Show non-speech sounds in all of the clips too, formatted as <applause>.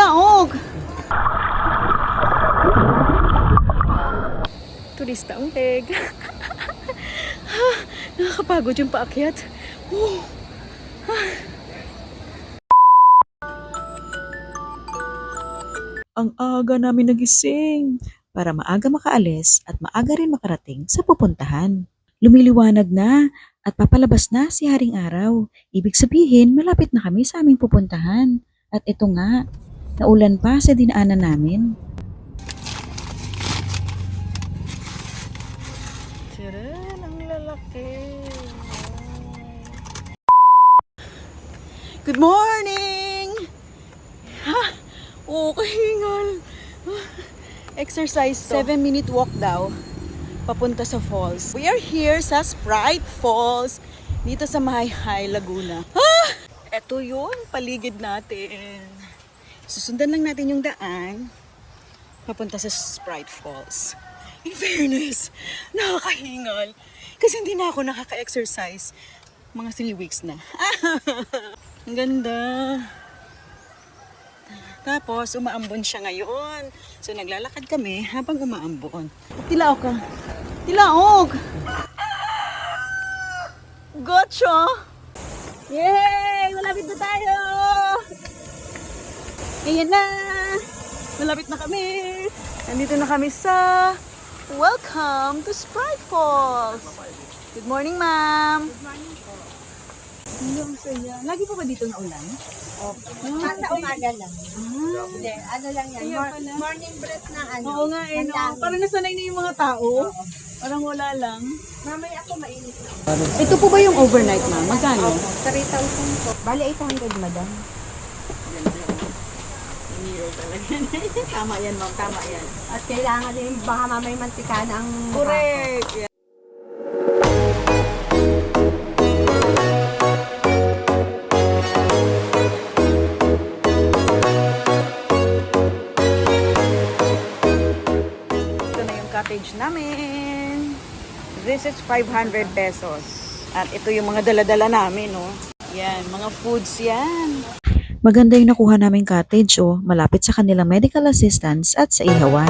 Tilaog! Turista ang peg. ha, <laughs> nakakapagod yung paakyat. Oh. Ang aga namin nagising para maaga makaalis at maaga rin makarating sa pupuntahan. Lumiliwanag na at papalabas na si Haring Araw. Ibig sabihin, malapit na kami sa aming pupuntahan. At ito nga, naulan pa sa dinaanan namin. Tiyan, ang lalaki. Good morning! Ha? Oo, kahingal. Exercise to. 7 minute walk daw. Papunta sa falls. We are here sa Sprite Falls. Dito sa Mahayhay, Laguna. Ah! Ito yun, paligid natin. Susundan lang natin yung daan. Papunta sa Sprite Falls. In fairness, nakakahingal. Kasi hindi na ako nakaka-exercise. Mga 3 weeks na. <laughs> Ang ganda. Tapos, umaambon siya ngayon. So, naglalakad kami habang umaambon. Tilaog ka. Tilaog! Gotcha! Yay! Malapit na tayo! Ayan na! Malapit na kami! Nandito na kami sa Welcome to Sprite Falls! Good morning, ma'am! Good morning po. Ang saya. Lagi pa ba dito na ulan? Sa umaga lang. Hindi, ano lang yan. Mor- pala. morning breath na ano. Oo nga eh, no? Ang dami. Parang nasanay na yung mga tao. Parang wala lang. Mamaya ako mainit na. Ito po ba yung overnight, ma'am? Magkano? 3,000 po. Bali 800, madam. Tama yan, ma'am. Tama yan. At kailangan din, baka mamay mantika na ang mukha ko. Correct. Yeah. Ito na yung cottage namin. This is 500 pesos. At ito yung mga dala-dala namin, no? Yan, mga foods yan. Maganda yung nakuha naming cottage o malapit sa kanilang medical assistance at sa ihawan.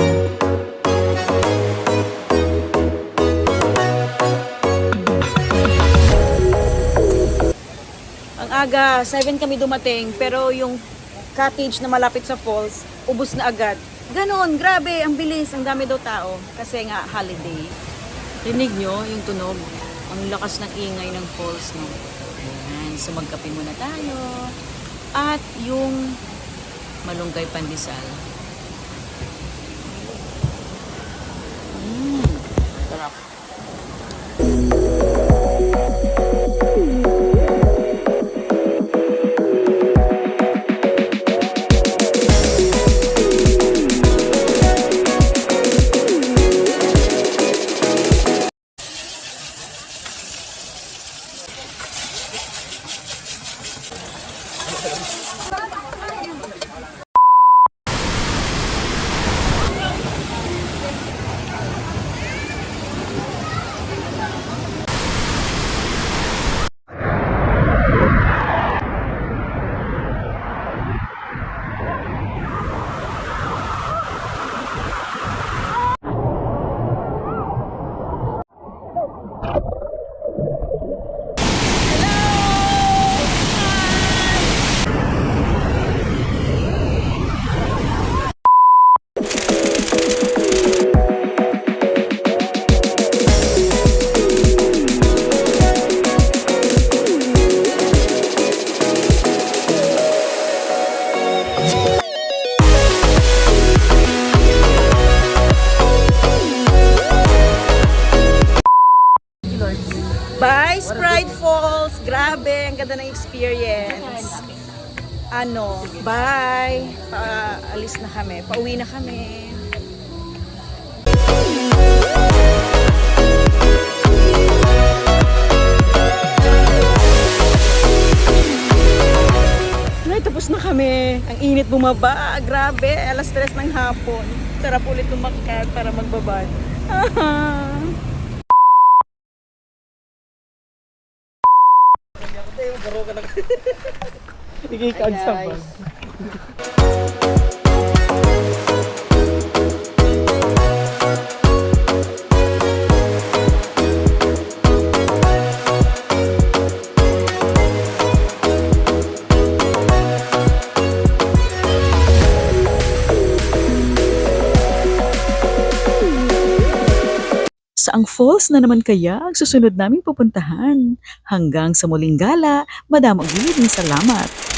Ang aga, 7 kami dumating, pero yung cottage na malapit sa falls, ubus na agad. Ganon, grabe, ang bilis, ang dami daw tao. Kasi nga, holiday. Rinig nyo yung tunog. Ang lakas ng ingay ng falls, no? Ayan, so magkape muna tayo. At yung malunggay pandesal. Mmm, sarap. Okay. Grabe, ang ganda ng experience. Ano, bye! Paalis na kami, pauwi na kami. Ay, tapos na kami. Ang init bumaba. Grabe, alas 3 ng hapon. Sarap ulit lumakad para magbabad. <laughs> Ikikaunt sa bag. Saang falls na naman kaya ang susunod naming pupuntahan? Hanggang sa muling gala, Madam Agulid, salamat!